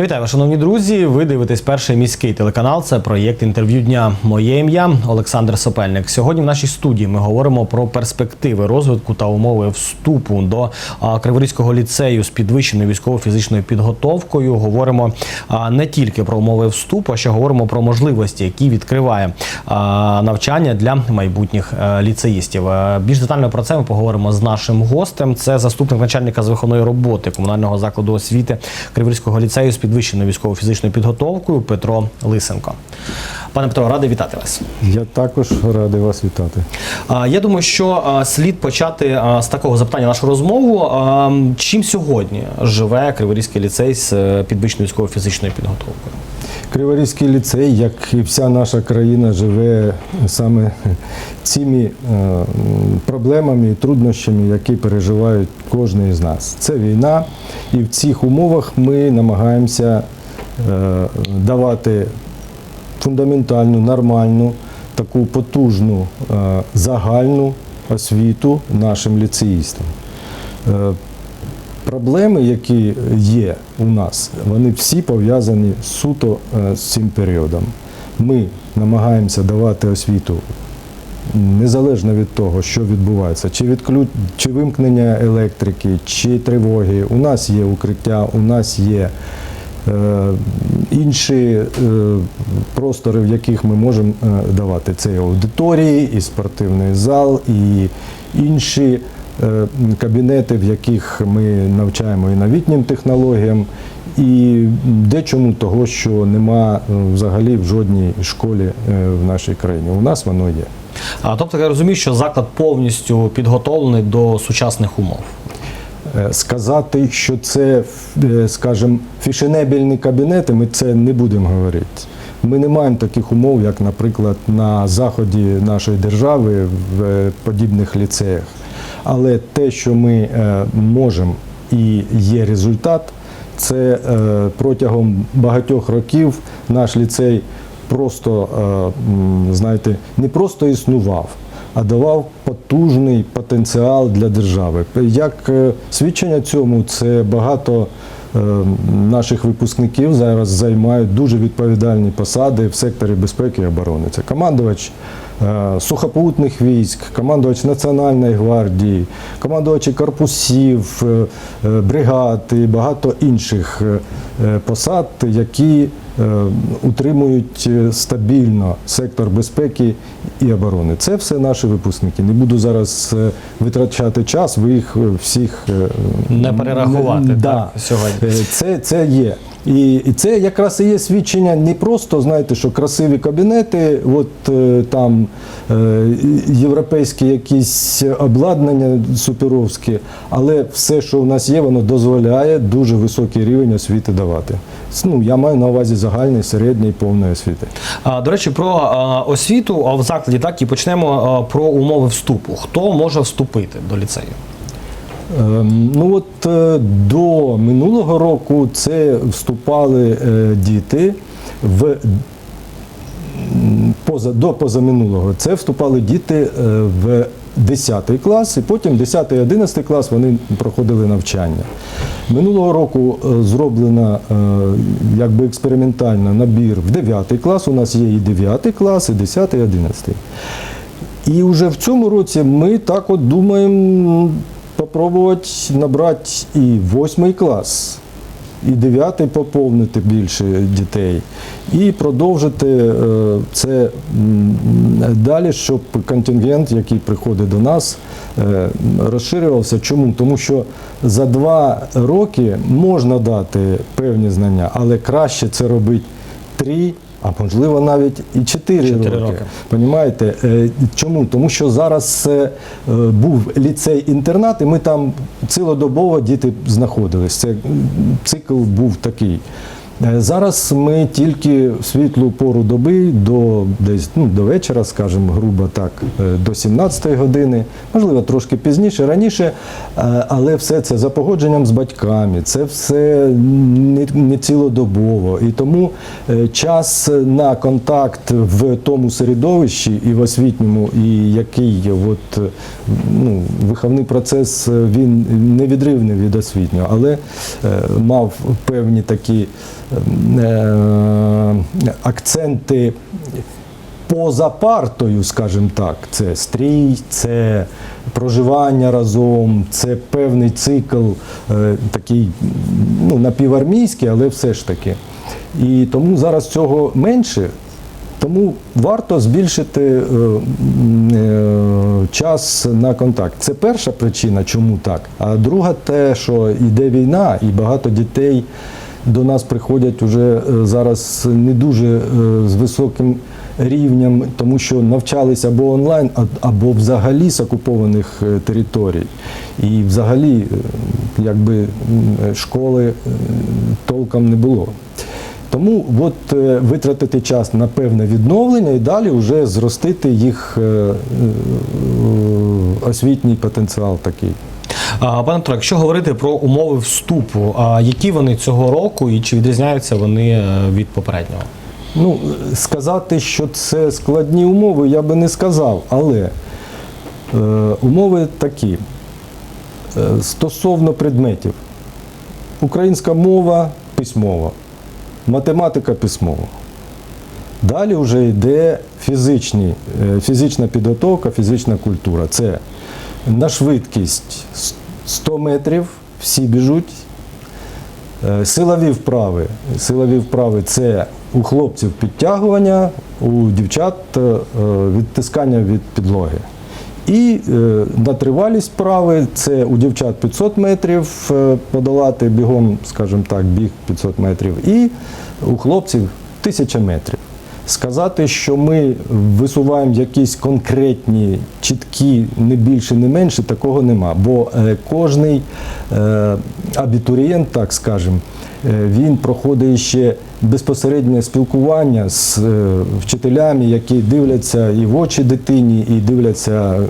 Я вітаю шановні друзі. Ви дивитесь перший міський телеканал. Це проєкт інтерв'ю дня. Моє ім'я Олександр Сопельник. Сьогодні в нашій студії ми говоримо про перспективи розвитку та умови вступу до Криворізького ліцею з підвищеною військово-фізичною підготовкою. Говоримо не тільки про умови вступу, а ще говоримо про можливості, які відкриває навчання для майбутніх е, ліцеїстів. Е, Більш детально про це ми поговоримо з нашим гостем. Це заступник начальника з виховної роботи комунального закладу освіти Криворізького ліцею з підвищеною військово-фізичною підготовкою Петро Лисенко. Пане Петро, радий вітати вас. Я також радий вас вітати. Я думаю, що слід почати з такого запитання нашу розмову. Чим сьогодні живе Криворізький ліцей з е, підвищеною військово-фізичною підготовкою? Криворізький ліцей, як і вся наша країна, живе саме цими е, проблемами і труднощами, які переживають кожен із нас. Це війна, і в цих умовах ми намагаємося е, давати фундаментальну, нормальну, таку потужну е, загальну освіту нашим ліцеїстам. Проблеми, які є у нас, вони всі пов'язані суто е, з цим періодом. Ми намагаємося давати освіту незалежно від того, що відбувається, чи відклю... чи вимкнення електрики, чи тривоги. У нас є укриття, у нас є е, інші е, простори, в яких ми можемо е, давати. Це і аудиторії, і спортивний зал, і інші кабінети, в яких ми навчаємо і новітнім технологіям, і дечому того, що нема е, взагалі в жодній школі е, в нашій країні. У нас воно є. А, Тобто я розумію, що заклад повністю підготовлений до сучасних умов. Е, Сказати, що це, е, скажімо, фішенебельні кабінети, ми це не будемо говорити. Ми не маємо таких умов, як, наприклад, на заході нашої держави в е, подібних ліцеях. Але те, що ми е, можемо і є результат, це е, протягом багатьох років наш ліцей просто, е, знаєте, не просто існував, а давав потужний потенціал для держави. Як свідчення цьому, це багато наших випускників зараз займають дуже відповідальні посади в секторі безпеки і оборони. Це командувач сухопутних військ, командувач Національної гвардії, командувачі корпусів, е, е, бригад і багато інших е, е, посад, які е, утримують е, стабільно сектор безпеки і оборони. Це все наші випускники. Не буду зараз е, витрачати час, ви їх е, всіх е, Не перерахувати, н- так, сьогодні. Е, Це, це є. І, це якраз і є свідчення не просто, знаєте, що красиві кабінети, от е, там е, європейські якісь обладнання суперовські, але все, що в нас є, воно дозволяє дуже високий рівень освіти давати. Ну, я маю на увазі загальної, середньої, повної освіти. А, До речі, про а, освіту а, в закладі, так і почнемо а, про умови вступу. Хто може вступити до ліцею? Ем, Ну от е, до минулого року це вступали е, діти в поза, до позаминулого це вступали діти е, в 10 клас, і потім 10-11 клас вони проходили навчання. Минулого року зроблено е, якби експериментально набір в 9 клас. У нас є і 9 клас, і 10, і 11. І вже в цьому році ми так от думаємо попробувати набрати і восьмий клас, і дев'ятий поповнити більше дітей, і продовжити е, це далі, щоб контингент, який приходить до нас, е, розширювався. Чому? Тому що за два роки можна дати певні знання, але краще це робити три. А можливо навіть і 4, Чотири роки. роки. Понімаєте? Е, Чому? Тому що зараз е, е, був ліцей-інтернат, і ми там цілодобово діти знаходились. Це цикл був такий. Е, Зараз ми тільки в світлу пору доби до десь ну, до вечора, скажімо, грубо так, е, до 17-ї години, можливо, трошки пізніше, раніше, е, але все це за погодженням з батьками, це все не, не цілодобово. І тому час на контакт в тому середовищі і в освітньому, і який от, ну, виховний процес він невідривний від освітнього, але мав певні такі акценти поза партою, скажімо так, це стрій, це проживання разом, це певний цикл, е, такий ну, напівармійський, але все ж таки. І тому зараз цього менше. Тому варто збільшити е, е, час на контакт. Це перша причина, чому так. А друга те, що йде війна, і багато дітей до нас приходять уже е, зараз не дуже е, з високим рівнем, тому що навчалися або онлайн, або взагалі з окупованих е, територій. І взагалі, якби школи толком не було. Тому от витратити час на певне відновлення і далі вже зростити їх освітній потенціал такий. Пане Дмитро, якщо говорити про умови вступу, які вони цього року і чи відрізняються вони е, від попереднього? Ну, сказати, що це складні умови, я би не сказав, але е, умови такі. Е, стосовно предметів. Українська мова письмова, математика письмова. Далі вже йде фізичні, е, фізична підготовка, фізична культура. Це на швидкість 100 метрів, всі біжуть. Е, Силові вправи. Силові вправи це у хлопців підтягування, у дівчат е, відтискання від підлоги. І е, на тривалість вправи це у дівчат 500 метрів е, подолати бігом, скажімо так, біг 500 метрів, і у хлопців 1000 метрів. Сказати, що ми висуваємо якісь конкретні, чіткі, не більше, не менше, такого нема. Бо е, кожний е, абітурієнт, так скажемо, е, він проходить ще безпосереднє спілкування з вчителями, які дивляться і в очі дитині, і дивляться,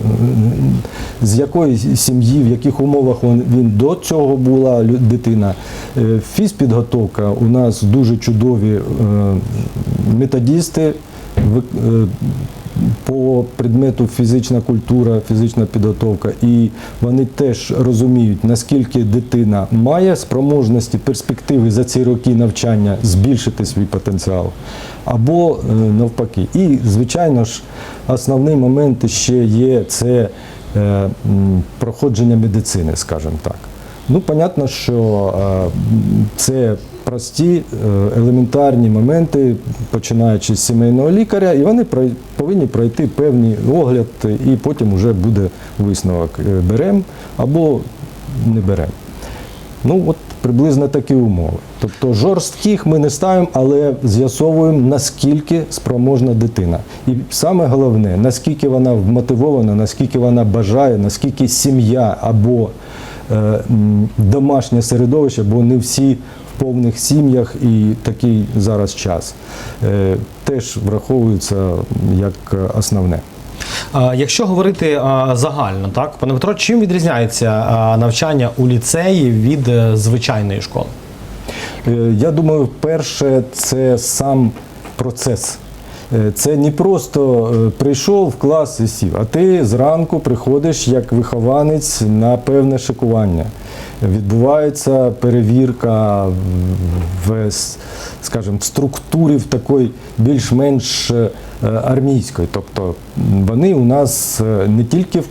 з якої сім'ї, в яких умовах він, до цього була дитина. Е, Фізпідготовка у нас дуже чудові е, методісти. е, по предмету фізична культура, фізична підготовка, і вони теж розуміють, наскільки дитина має спроможності, перспективи за ці роки навчання збільшити свій потенціал, або навпаки. І, звичайно ж, основний момент ще є це проходження медицини, скажімо так. Ну, понятно, що е, це прості е, елементарні моменти, починаючи з сімейного лікаря, і вони повинні пройти певний огляд, і потім вже буде висновок. е, Беремо або не беремо. Ну, от приблизно такі умови. Тобто жорстких ми не ставимо, але з'ясовуємо, наскільки спроможна дитина. І саме головне, наскільки вона вмотивована, наскільки вона бажає, наскільки сім'я або е, домашнє середовище, бо не всі в повних сім'ях і такий зараз час, е, теж враховується як основне. Якщо говорити загально, так, пане Петро, чим відрізняється навчання у ліцеї від е, звичайної школи? Е, Я думаю, перше, це сам процес. Е, Це не просто е, прийшов в клас і сів, а ти зранку приходиш як вихованець на певне шикування. Відбувається перевірка в- в, структурі в такої більш-менш е, армійської. Тобто вони у нас не тільки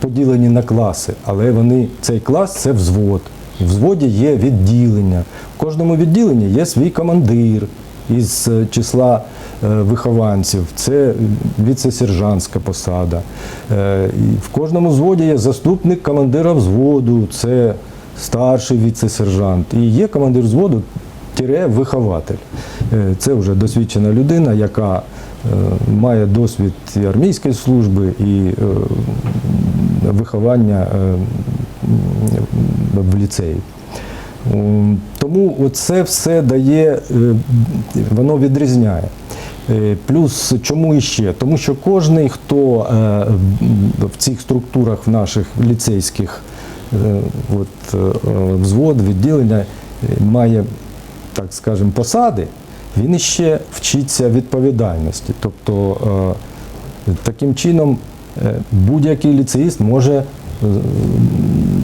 поділені на класи, але вони цей клас це взвод. В взводі є відділення. В кожному відділенні є свій командир із числа вихованців. Це віце-сержантська посада. Е, В кожному взводі є заступник командира взводу, це старший віце-сержант. І є командир взводу тире вихователь. Е, Це вже досвідчена людина, яка е, має досвід і армійської служби, і е, виховання е, в ліцеї. Тому це все дає, е, воно відрізняє. Е, Плюс чому іще? Тому що кожен, хто е, в цих структурах в наших ліцейських е, от, взвод, відділення має, так скажемо, посади, він іще вчиться відповідальності. Тобто таким чином будь-який ліцеїст може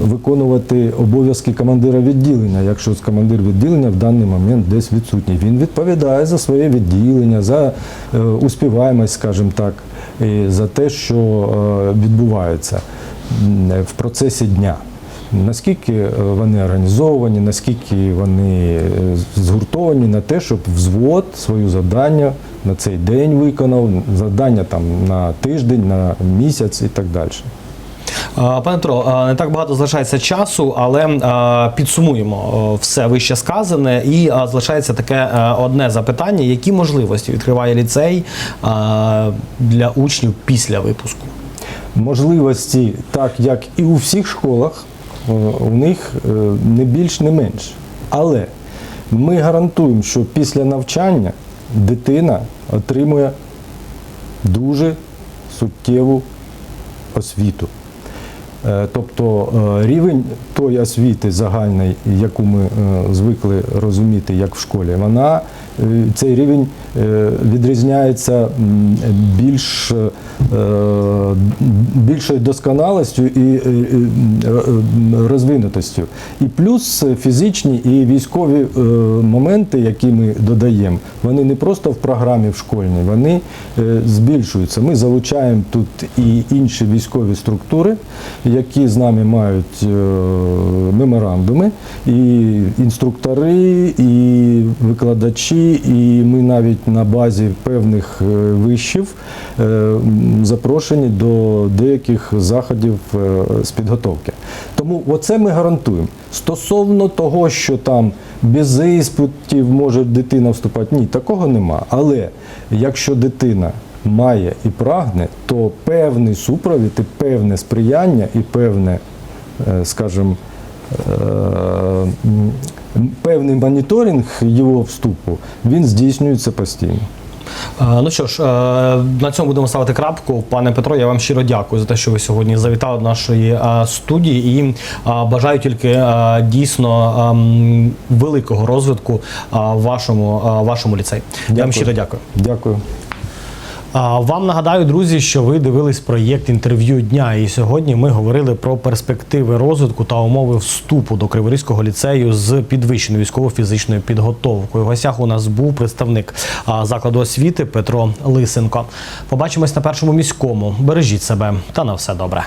виконувати обов'язки командира відділення, якщо командир відділення в даний момент десь відсутній. Він відповідає за своє відділення, за е, успіваємость, скажімо так, і за те, що е, відбувається в процесі дня. Наскільки е, вони організовані, наскільки вони згуртовані на те, щоб взвод свою завдання на цей день виконав, завдання там на тиждень, на місяць і так далі. Пане Петро, не так багато залишається часу, але підсумуємо все вище сказане. І залишається таке е, одне запитання: які можливості відкриває ліцей для учнів після випуску? Можливості, так як і у всіх школах, е, у них е, не більш, не менш. Але ми гарантуємо, що після навчання дитина отримує дуже суттєву освіту. Е, Тобто е, рівень тої освіти загальної, яку ми е, звикли розуміти як в школі, вона цей рівень е, відрізняється більш е, більшою досконалістю і розвинутостю. І плюс фізичні і військові е, моменти, які ми додаємо, вони не просто в програмі в школьній, вони збільшуються. Ми залучаємо тут і інші військові структури, які з нами мають меморандуми, і інструктори, і викладачі, і ми навіть на базі певних е, вишів е, запрошені до деяких заходів е, з підготовки. Тому оце ми гарантуємо. Стосовно того, що там без іспитів може дитина вступати, ні, такого нема. Але якщо дитина має і прагне, то певний супровід, і певне сприяння, і певне, скажімо, певний моніторинг його вступу, він здійснюється постійно. Е, Ну що ж, е, на цьому будемо ставити крапку. Пане Петро, я вам щиро дякую за те, що ви сьогодні завітали до нашої е, студії і бажаю тільки дійсно ем, великого розвитку вашому, вашому ліцеї. Я вам щиро дякую. Дякую. Вам нагадаю, друзі, що ви дивились проєкт інтерв'ю дня, і сьогодні ми говорили про перспективи розвитку та умови вступу до Криворізького ліцею з підвищеною військово-фізичною підготовкою. В гостях у нас був представник закладу освіти Петро Лисенко. Побачимось на першому міському. Бережіть себе та на все добре.